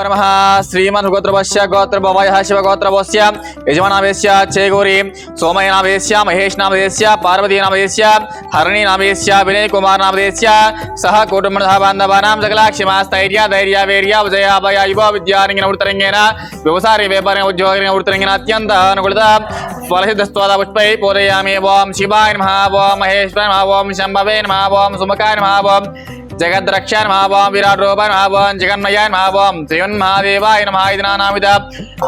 నమ శ్రీమన్ గోత్రవశ్య గోత్రభవయ శివగోత్రవస్య యజమానామేస్య చేగూరి సోమయనామేస్య మహేష్నామదేస్య హరణి హరణీనామదేస్య వినయ్ కుమార్ నామదేస్య సహ కుటుంబ బాంధవానాం సకలాక్షిమాస్థైర్య ధైర్య వీర్య విజయ భయ యువ విద్యారంగిన ఉత్తరంగేన వ్యవసాయ వ్యాపార ఉద్యోగ ఉత్తరంగిన అత్యంత అనుకూలత ఫలసిద్ధస్వాద పుష్పై పూరయామి ఓం శివాయ నమ ఓం మహేశ్వర నమః ఓం శంభవే నమ ఓం సుమకాయ నమ ఓం జగద్రక్షాయ మహాభావం విరాట్ రూపాయ మహాభావం జగన్మయాయ మహాభావం శ్రీమన్మహాదేవాయ నమః ఇది నానావిధ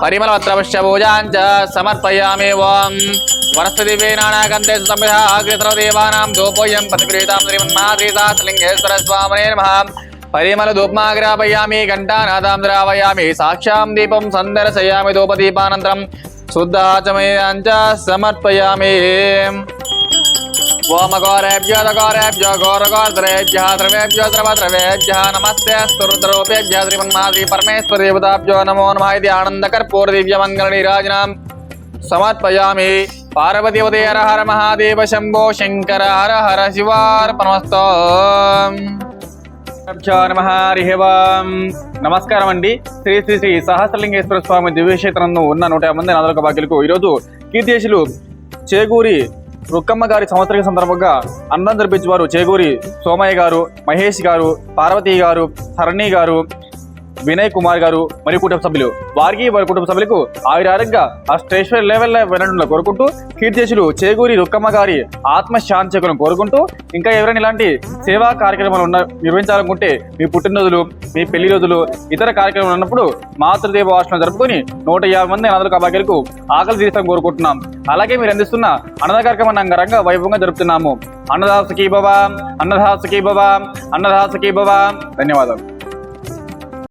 పరిమళవత్రపుష్య పూజాంచ సమర్పయామి ఓం వరస్తదివే నానాకంతే సుసంవిధ ఆగ్రసర్వదేవానాం దోపోయం ప్రతిగృహీతాం శ్రీమన్మహాశ్రీశాస్త్రలింగేశ్వర స్వామినే నమః పరిమళ ధూప్మాగ్రాపయామి ఘంటానాదాం ద్రావయామి సాక్షాం దీపం సందర్శయామి ధూపదీపానంతరం శుద్ధాచమయాంచ సమర్పయామి ఓమఘోరేభ్యో దఘోరేభ్యో ఘోరఘోరధరేభ్యः ద్రవేభ్యో ద్రవద్రవేభ్యः నమస్తే స్తురుద్రూపేభ్యः శ్రీమన్మాశ్రీ పరమేశ్వర దేవతాభ్యో నమో నమ ఇది ఆనందకర్పూర దివ్యమంగళనీరాజనాం సమర్పయామి పార్వతీవదే హర హర మహాదేవ శంభో శంకర హర హర శివార్పణమస్తో నమ హరి నమస్కారం అండి శ్రీ శ్రీ శ్రీ సహస్రలింగేశ్వర స్వామి దివ్యక్షేత్రంలో ఉన్న నూట యాభై మంది నాదొక భాగ్యులకు ఈరోజు కీర్తేశులు చేకూరి రుక్కమ్మ గారి సంవత్సరం సందర్భంగా అన్నం జరిపించేవారు చేగూరి సోమయ్య గారు మహేష్ గారు పార్వతి గారు హరణి గారు వినయ్ కుమార్ గారు మరియు కుటుంబ సభ్యులు. వారికి వారి కుటుంబ సభ్యులకు ఆయురారంగా ఆ అష్టేశ్వర లెవెల్లో వెళ్ళడం కోరుకుంటూ కీర్తిశులు చేగూరి రుక్కమ్మ గారి ఆత్మశాంతి చేకూరని కోరుకుంటూ ఇంకా ఎవరైనా ఇలాంటి సేవా కార్యక్రమాలు ఉన్న నిర్వహించాలనుకుంటే మీ పుట్టినరోజులు మీ పెళ్ళి రోజులు ఇతర కార్యక్రమాలు ఉన్నప్పుడు మాతృదేవ ఆశ్రమం జరుపుకొని నూట యాభై మంది అనాథుల కబాకిలకు ఆకలి తీర్చడం కోరుకుంటున్నాం. అలాగే మీరు అందిస్తున్న అన్నద కార్యక్రమాన్ని అంగరంగ వైభవంగా జరుపుతున్నాము. అన్నదాసకి భవ అన్నదాసకి భవ అన్నదాసకి భవ ధన్యవాదాలు.